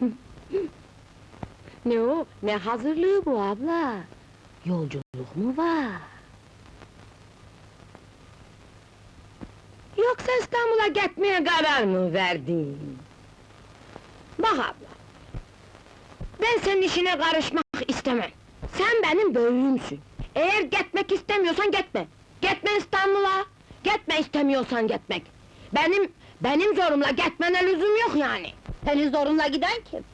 ne o? Ne hazırlığı bu abla? Yolculuk mu var? Yoksa İstanbul'a gitmeye karar mı verdin? Bak abla, ben senin işine karışmak istemem. Sen benim büyüğümsün. Eğer gitmek istemiyorsan gitme. Gitme İstanbul'a. Gitme istemiyorsan gitmek. Benim benim zorumla gitmene lüzum yok yani. Senin zorunla giden kim?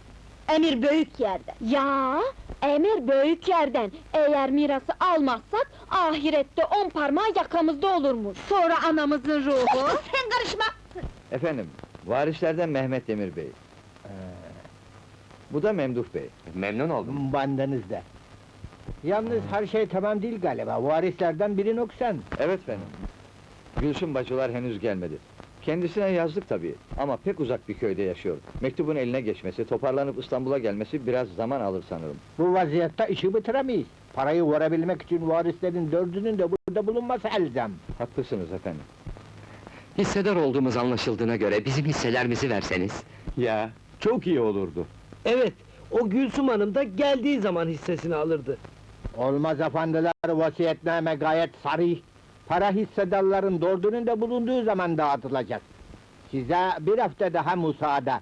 Emir büyük yerde. Ya, emir büyük yerden. Eğer mirası almazsak, ahirette on parmağı yakamızda olurmuş. Sonra anamızın ruhu... Sen karışma! Efendim, varislerden Mehmet Demir Bey. Ee, bu da Memduh Bey. Memnun oldum. Bandanızda. Yalnız her şey tamam değil galiba. Varislerden biri noksan. Evet efendim. Gülsüm bacılar henüz gelmedi. Kendisine yazdık tabii ama pek uzak bir köyde yaşıyor. Mektubun eline geçmesi, toparlanıp İstanbul'a gelmesi biraz zaman alır sanırım. Bu vaziyette işi bitiremeyiz. Parayı varabilmek için varislerin dördünün de burada bulunması elzem. Haklısınız efendim. Hissedar olduğumuz anlaşıldığına göre bizim hisselerimizi verseniz. Ya, çok iyi olurdu. Evet, o Gülsüm Hanım da geldiği zaman hissesini alırdı. Olmaz efendiler, vasiyetname gayet sarih. Para hissedarların dördünün de bulunduğu zaman dağıtılacak. Size bir hafta daha müsaade.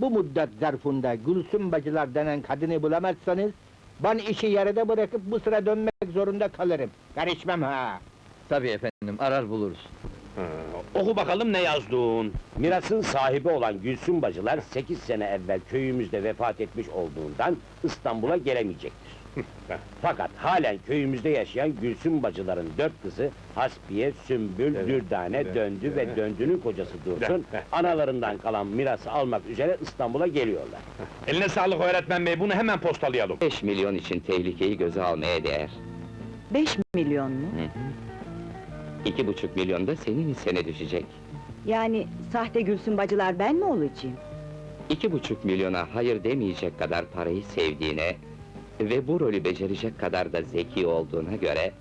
Bu müddet zarfında Gülsüm bacılar denen kadını bulamazsanız... ...ben işi yarıda bırakıp bu sıra dönmek zorunda kalırım. Karışmam ha! Tabii efendim, arar buluruz. Oku bakalım ne yazdın? Mirasın sahibi olan Gülsüm bacılar 8 sene evvel köyümüzde vefat etmiş olduğundan İstanbul'a gelemeyecektir. Fakat halen köyümüzde yaşayan Gülsüm bacıların dört kızı Hasbiye, Sümbül, Dürdane, Döndü ve Döndü'nün kocası Dursun analarından kalan mirası almak üzere İstanbul'a geliyorlar. Eline sağlık öğretmen bey, bunu hemen postalayalım. 5 milyon için tehlikeyi göze almaya değer. Beş milyon mu? İki buçuk milyon da senin hissene düşecek. Yani sahte Gülsüm bacılar ben mi olacağım? İki buçuk milyona hayır demeyecek kadar parayı sevdiğine... ...ve bu rolü becerecek kadar da zeki olduğuna göre...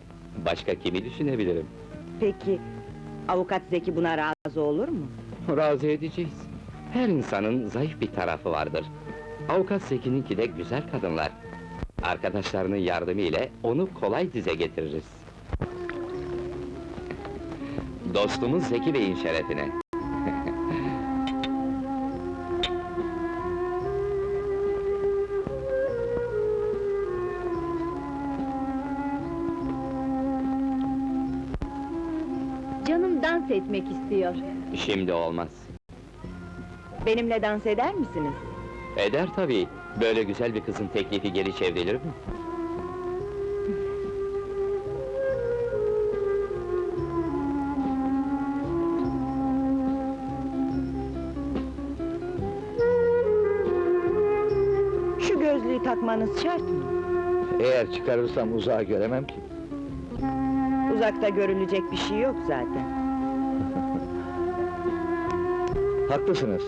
...başka kimi düşünebilirim? Peki, avukat Zeki buna razı olur mu? Razı edeceğiz. Her insanın zayıf bir tarafı vardır. Avukat Zeki'ninki de güzel kadınlar. Arkadaşlarının yardımı ile onu kolay dize getiririz. Dostumuz Zeki Bey'in şerefine. Dans etmek istiyor. Şimdi olmaz. Benimle dans eder misiniz? Eder tabii. Böyle güzel bir kızın teklifi geri çevrilir mi? Şu gözlüğü takmanız şart mı? Eğer çıkarırsam uzağa göremem ki. Uzakta görülecek bir şey yok zaten. Haklısınız.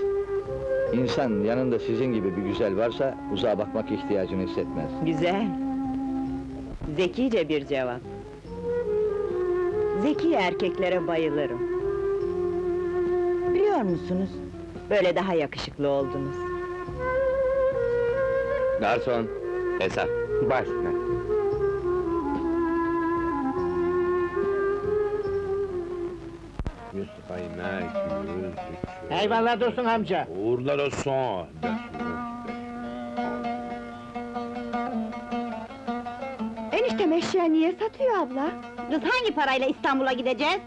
İnsan yanında sizin gibi bir güzel varsa uzağa bakmak ihtiyacını hissetmez. Güzel. Zekice bir cevap. Zeki erkeklere bayılırım. Biliyor musunuz? Böyle daha yakışıklı oldunuz. Garson, hesap. Başla. Yüz Eyvallah dursun amca. Uğurlar olsun. Eniştem eşya niye satıyor abla? Kız hangi parayla İstanbul'a gideceğiz?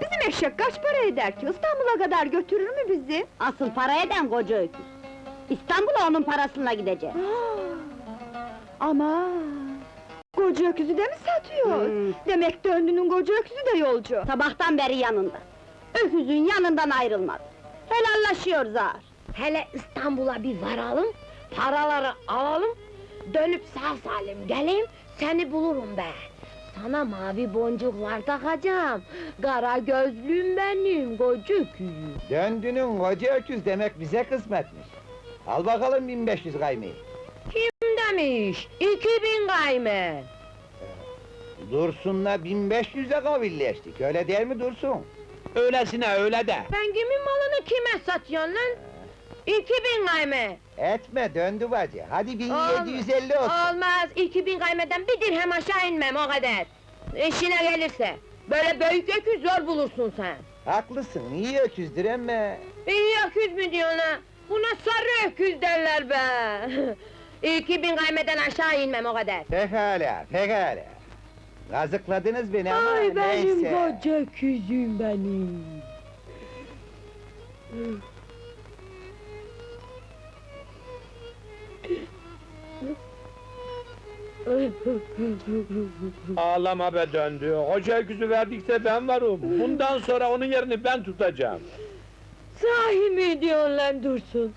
Bizim eşek kaç para eder ki? İstanbul'a kadar götürür mü bizi? Asıl para eden koca öküz. İstanbul'a onun parasıyla gideceğiz. Ama koca öküzü de mi satıyor? Demek döndünün koca öküzü de yolcu. Sabahtan beri yanında. Öküzün yanından ayrılmaz. Helallaşıyor zar. Hele İstanbul'a bir varalım, paraları alalım, dönüp sağ salim geleyim, seni bulurum be. Sana mavi boncuklar takacağım, kara gözlüm benim, koca köyüm. Döndünün koca öküz demek bize kısmetmiş. Al bakalım 1500 kaymayı. Kim demiş? İki bin gayme. Dursun'la 1500'e kavilleştik, öyle değil mi Dursun? Öylesine öyle de. Ben kimin malını kime satıyorsun lan? İki bin gayme. Etme döndü bacı. Hadi Olmaz. 1750 olsun. Olmaz, iki bin gaymeden bir dirhem aşağı inmem o kadar. İşine gelirse. Böyle büyük öküz zor bulursun sen. Haklısın, iyi öküzdür emme. İyi öküz mü diyorsun ha? Buna sarı öküz derler be! İki bin gaymeden aşağı inmem o kadar. Pekala, pekala. Gazıkladınız beni ama Ay benim neyse. koca öküzüm benim! Ağlama be döndü. Hoca öküzü verdikse ben varım. Bundan sonra onun yerini ben tutacağım. Sahi mi diyorsun lan Dursun?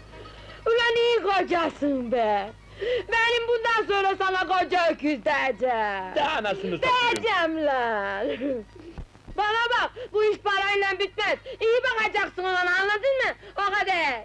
Ulan iyi kocasın be! Benim bundan sonra sana koca öküz diyeceğim! De anasını satayım. Diyeceğim lan! Bana bak, bu iş parayla bitmez! İyi bakacaksın ona, anladın mı? O kadar!